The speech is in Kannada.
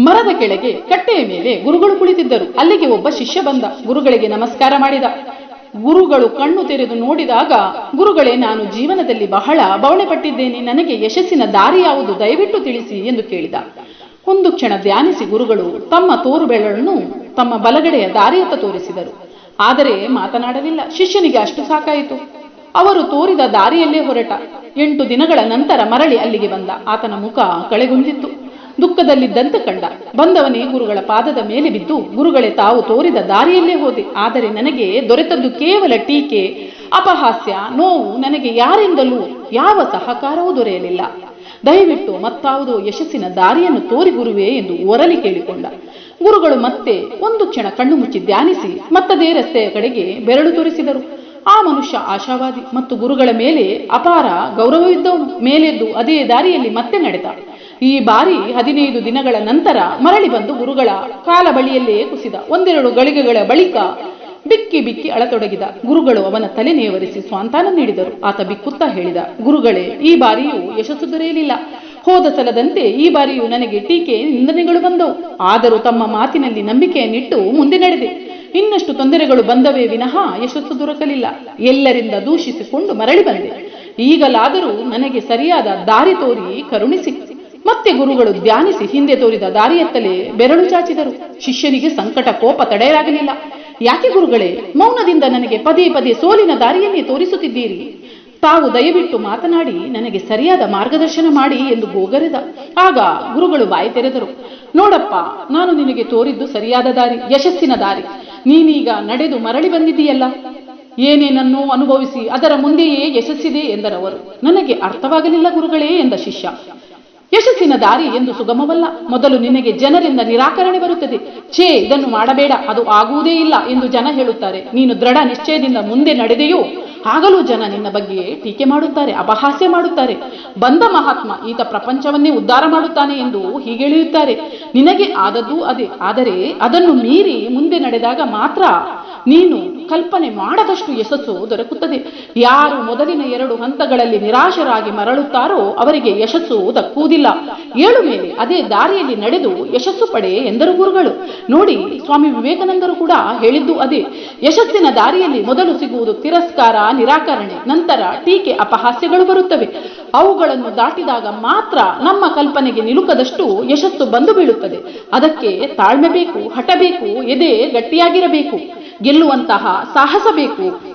ಮರದ ಕೆಳಗೆ ಕಟ್ಟೆಯ ಮೇಲೆ ಗುರುಗಳು ಕುಳಿತಿದ್ದರು. ಅಲ್ಲಿಗೆ ಒಬ್ಬ ಶಿಷ್ಯ ಬಂದ. ಗುರುಗಳಿಗೆ ನಮಸ್ಕಾರ ಮಾಡಿದ. ಗುರುಗಳು ಕಣ್ಣು ತೆರೆದು ನೋಡಿದಾಗ, ಗುರುಗಳೇ, ನಾನು ಜೀವನದಲ್ಲಿ ಬಹಳ ಬವಣೆ ಪಟ್ಟಿದ್ದೇನೆ ನನಗೆ ಯಶಸ್ಸಿನ ದಾರಿ ಯಾವುದು ದಯವಿಟ್ಟು ತಿಳಿಸಿ ಎಂದು ಕೇಳಿದ. ಒಂದು ಕ್ಷಣ ಧ್ಯಾನಿಸಿ ಗುರುಗಳು ತಮ್ಮ ತೋರು ಬೆರಳನ್ನು ತಮ್ಮ ಬಲಗಡೆಯ ದಾರಿಯತ್ತ ತೋರಿಸಿದರು. ಆದರೆ ಮಾತನಾಡಲಿಲ್ಲ. ಶಿಷ್ಯನಿಗೆ ಅಷ್ಟು ಸಾಕಾಯಿತು. ಅವರು ತೋರಿದ ದಾರಿಯಲ್ಲೇ ಹೊರಟ. ಎಂಟು ದಿನಗಳ ನಂತರ ಮರಳಿ ಅಲ್ಲಿಗೆ ಬಂದ. ಆತನ ಮುಖ ಕಳೆಗುಂದಿತ್ತು. ದುಃಖದಲ್ಲಿದ್ದಂತೆ ಕಂಡ. ಬಂದವನೇ ಗುರುಗಳ ಪಾದದ ಮೇಲೆ ಬಿದ್ದು ಗುರುಗಳೇ ತಾವು ತೋರಿದ ದಾರಿಯಲ್ಲೇ ಹೋದೆ. ಆದರೆ ನನಗೆ ದೊರೆತದ್ದು ಕೇವಲ ಟೀಕೆ, ಅಪಹಾಸ್ಯ, ನೋವು ನನಗೆ ಯಾರಿಂದಲೂ ಯಾವ ಸಹಕಾರವೂ ದೊರೆಯಲಿಲ್ಲ. ದಯವಿಟ್ಟು ಮತ್ತಾವುದೋ ಯಶಸ್ಸಿನ ದಾರಿಯನ್ನು ತೋರಿ ಗುರುವೇ ಎಂದು ಒರಲಿ ಕೇಳಿಕೊಂಡ. ಗುರುಗಳು ಮತ್ತೆ ಒಂದು ಕ್ಷಣ ಕಣ್ಣು ಮುಚ್ಚಿ ಧ್ಯಾನಿಸಿ ಮತ್ತದೇ ರಸ್ತೆಯ ಕಡೆಗೆ ಬೆರಳು ತೋರಿಸಿದರು. ಆ ಮನುಷ್ಯ ಆಶಾವಾದಿ ಮತ್ತು ಗುರುಗಳ ಮೇಲೆ ಅಪಾರ ಗೌರವವಿದ್ದ ಮೇಲೆದ್ದು ಅದೇ ದಾರಿಯಲ್ಲಿ ಮತ್ತೆ ನಡೆದ. ಈ ಬಾರಿ ಹದಿನೈದು ದಿನಗಳ ನಂತರ ಮರಳಿ ಬಂದು ಗುರುಗಳ ಕಾಲ ಬಳಿಯಲ್ಲೇ ಕುಸಿದ ಒಂದೆರಡು ಗಳಿಗೆಗಳ ಬಳಿಕ ಬಿಕ್ಕಿ ಬಿಕ್ಕಿ ಅಳತೊಡಗಿದ ಗುರುಗಳು ಅವನ ತಲೆ ನೇವರಿಸಿ ಸ್ವಾಂತಾನ ನೀಡಿದರು. ಆತ ಬಿಕ್ಕುತ್ತಾ ಹೇಳಿದ, ಗುರುಗಳೇ, ಈ ಬಾರಿಯೂ ಯಶಸ್ಸು ದೊರೆಯಲಿಲ್ಲ. ಹೋದ ಸಲದಂತೆ ಈ ಬಾರಿಯೂ ನನಗೆ ಟೀಕೆ ನಿಂದನೆಗಳು ಬಂದವು. ಆದರೂ ತಮ್ಮ ಮಾತಿನಲ್ಲಿ ನಂಬಿಕೆಯನ್ನಿಟ್ಟು ಮುಂದೆ ನಡೆದೆ. ಇನ್ನಷ್ಟು ತೊಂದರೆಗಳು ಬಂದವೇ ವಿನಃ ಯಶಸ್ಸು ದೊರಕಲಿಲ್ಲ. ಎಲ್ಲರಿಂದ ದೂಷಿಸಿಕೊಂಡು ಮರಳಿ ಬಂದೆ. ಈಗಲಾದರೂ ನನಗೆ ಸರಿಯಾದ ದಾರಿ ತೋರಿ ಕರುಣಿಸಿ ಮತ್ತೆ ಗುರುಗಳು ಧ್ಯಾನಿಸಿ ಹಿಂದೆ ತೋರಿದ ದಾರಿಯತ್ತಲೇ ಬೆರಳು ಚಾಚಿದರು. ಶಿಷ್ಯನಿಗೆ ಸಂಕಟ, ಕೋಪ ತಡೆಯಲಾಗಲಿಲ್ಲ. ಯಾಕೆ ಗುರುಗಳೇ, ಮೌನದಿಂದ ನನಗೆ ಪದೇ ಪದೇ ಸೋಲಿನ ದಾರಿಯನ್ನೇ ತೋರಿಸುತ್ತಿದ್ದೀರಿ? ತಾವು ದಯವಿಟ್ಟು ಮಾತನಾಡಿ, ನನಗೆ ಸರಿಯಾದ ಮಾರ್ಗದರ್ಶನ ಮಾಡಿ ಎಂದು ಗೋಗರೆದ. ಆಗ ಗುರುಗಳು ಬಾಯಿ ತೆರೆದರು. ನೋಡಪ್ಪ, ನಾನು ನಿನಗೆ ತೋರಿದ್ದು ಸರಿಯಾದ ದಾರಿ, ಯಶಸ್ಸಿನ ದಾರಿ. ನೀನೀಗ ನಡೆದು ಮರಳಿ ಬಂದಿದ್ದೀಯಲ್ಲ. ಏನೇನನ್ನು ಅನುಭವಿಸಿ ಅದರ ಮುಂದೆಯೇ ಯಶಸ್ಸಿದೆ ಎಂದರವರು. ನನಗೆ ಅರ್ಥವಾಗಲಿಲ್ಲ ಗುರುಗಳೇ ಎಂದ ಶಿಷ್ಯ. ಯಶಸ್ಸಿನ ದಾರಿ ಎಂದು ಸುಗಮವಲ್ಲ. ಮೊದಲು ನಿನಗೆ ಜನರಿಂದ ನಿರಾಕರಣೆ ಬರುತ್ತದೆ. ಛೇ, ಇದನ್ನು ಮಾಡಬೇಡ. ಅದು ಆಗುವುದೇ ಇಲ್ಲ ಎಂದು ಜನ ಹೇಳುತ್ತಾರೆ. ನೀನು ದೃಢ ನಿಶ್ಚಯದಿಂದ ಮುಂದೆ ನಡೆದೆಯೋ? ಆಗಲೂ ಜನ ನಿನ್ನ ಬಗ್ಗೆ ಟೀಕೆ ಮಾಡುತ್ತಾರೆ, ಅಪಹಾಸ್ಯ ಮಾಡುತ್ತಾರೆ. ಬಂದ ಮಹಾತ್ಮ ಈತ ಪ್ರಪಂಚವನ್ನೇ ಉದ್ಧಾರ ಮಾಡುತ್ತಾನೆ ಎಂದು ಹೀಗೆಳೆಯುತ್ತಾರೆ. ನಿನಗೆ ಆದದ್ದು ಅದೇ. ಆದರೆ ಅದನ್ನು ಮೀರಿ ಮುಂದೆ ನಡೆದಾಗ ಮಾತ್ರ ನೀನು ಕಲ್ಪನೆ ಮಾಡದಷ್ಟು ಯಶಸ್ಸು ದೊರಕುತ್ತದೆ. ಯಾರು ಮೊದಲಿನ ಎರಡು ಹಂತಗಳಲ್ಲಿ ನಿರಾಶರಾಗಿ ಮರಳುತ್ತಾರೋ ಅವರಿಗೆ ಯಶಸ್ಸು ದಕ್ಕುವುದಿಲ್ಲ. ಏಳು ಮೇಲೆ ಅದೇ ದಾರಿಯಲ್ಲಿ ನಡೆದು ಯಶಸ್ಸು ಪಡೆ ಎಂದರು ಗುರುಗಳು. ನೋಡಿ, ಸ್ವಾಮಿ ವಿವೇಕಾನಂದರು ಕೂಡ ಹೇಳಿದ್ದು ಅದೇ. ಯಶಸ್ಸಿನ ದಾರಿಯಲ್ಲಿ ಮೊದಲು ಸಿಗುವುದು ತಿರಸ್ಕಾರ, ನಿರಾಕರಣೆ, ನಂತರ ಟೀಕೆ, ಅಪಹಾಸ್ಯಗಳು ಬರುತ್ತವೆ. ಅವುಗಳನ್ನು ದಾಟಿದಾಗ ಮಾತ್ರ ನಮ್ಮ ಕಲ್ಪನೆಗೆ ನಿಲುಕದಷ್ಟು ಯಶಸ್ಸು ಬಂದು ಬೀಳುತ್ತದೆ. ಅದಕ್ಕೆ ತಾಳ್ಮೆ ಬೇಕು ಹಠ ಬೇಕು ಎದೆ ಗಟ್ಟಿಯಾಗಿರಬೇಕು. ಗೆಲ್ಲುವಂತಹ ಸಾಹಸ ಬೇಕು.